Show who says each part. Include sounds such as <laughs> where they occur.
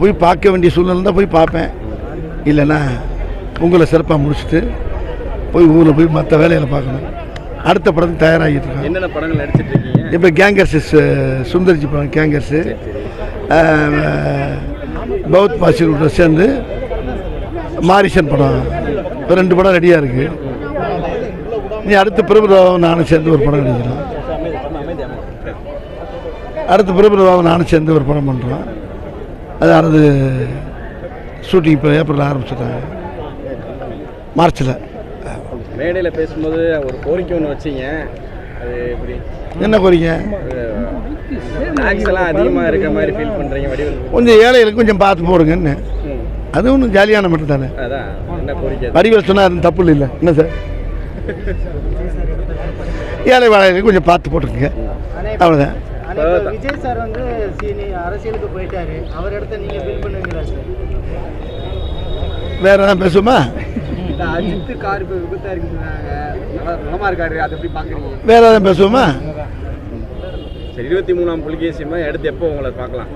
Speaker 1: போய் பார்க்க வேண்டிய சூழ்நிலை தான் போய் பார்ப்பேன். இல்லைன்னா உங்களை சிறப்பாக முடிச்சுட்டு போய் ஊரில் போய் மற்ற வேலைகளை பார்க்கணும். அடுத்த படத்துக்கு தயாராகிட்டு இருக்கேன்
Speaker 2: என்னென்ன படங்கள் நடிச்சிட்டு இருக்கீங்க?
Speaker 1: இப்போ கேங்கர்ஸ் சுந்தர்ஜி படம் கேங்கர்ஸு. பௌத் பாசிரோட சேர்ந்து மாரிசன் படம். இப்போ ரெண்டு படம் ரெடியாக இருக்குது நீ அடுத்து பிரபுராவும் நானும் சேர்ந்து ஒரு படம் நடிக்கிறோம். அடுத்து பிரபுராவும் நானும் சேர்ந்து ஒரு படம் பண்ணுறோம் அதாவது ஷூட்டிங் இப்போ ஏப்ரல் ஆரம்பிச்சிட்டாங்க. மார்ச்சில்
Speaker 2: மேடையில் பேசும்போது ஒரு கோரிக்கை ஒன்று வச்சீங்க. அது எப்படி?
Speaker 1: என்ன கோரிக்கை?
Speaker 2: ஸ்நாக்ஸ் எல்லாம் அதிகமாக இருக்க மாதிரி ஃபீல் பண்ணுறீங்க வடிவில்
Speaker 1: கொஞ்சம் ஏழைகளுக்கு கொஞ்சம் பார்த்து போடுங்கன்னு. அது ஒன்றும் ஜாலியான மட்டும் தானே.
Speaker 2: அதான் என்ன கோரிக்கை
Speaker 1: வடிவேல் சொன்னால் அது தப்பு இல்லை என்ன சார்? <laughs> ஏழை வாழைகளுக்கு கொஞ்சம் பார்த்து போட்டுருங்க அவ்வளோதான்
Speaker 3: இப்ப விஜய் சார் வந்து சீனி அரசியலுக்கு போயிட்டாரு. அவர் இடத்த நீங்க ஃபில் பண்ணுவீங்களா சார்?
Speaker 1: வேற பேசுவோமா?
Speaker 3: இந்த அஜித் கார் இப்போ விபத்தா இருக்குன்னாங்க நலமா இருக்காரு அதை எப்படி பாக்குறீங்க?
Speaker 1: வேற எதாவது பேசுவோமா?
Speaker 2: சரி இருபத்தி மூணாம் புலிகேசியமாக எடுத்து எப்போ உங்களை பார்க்கலாம்?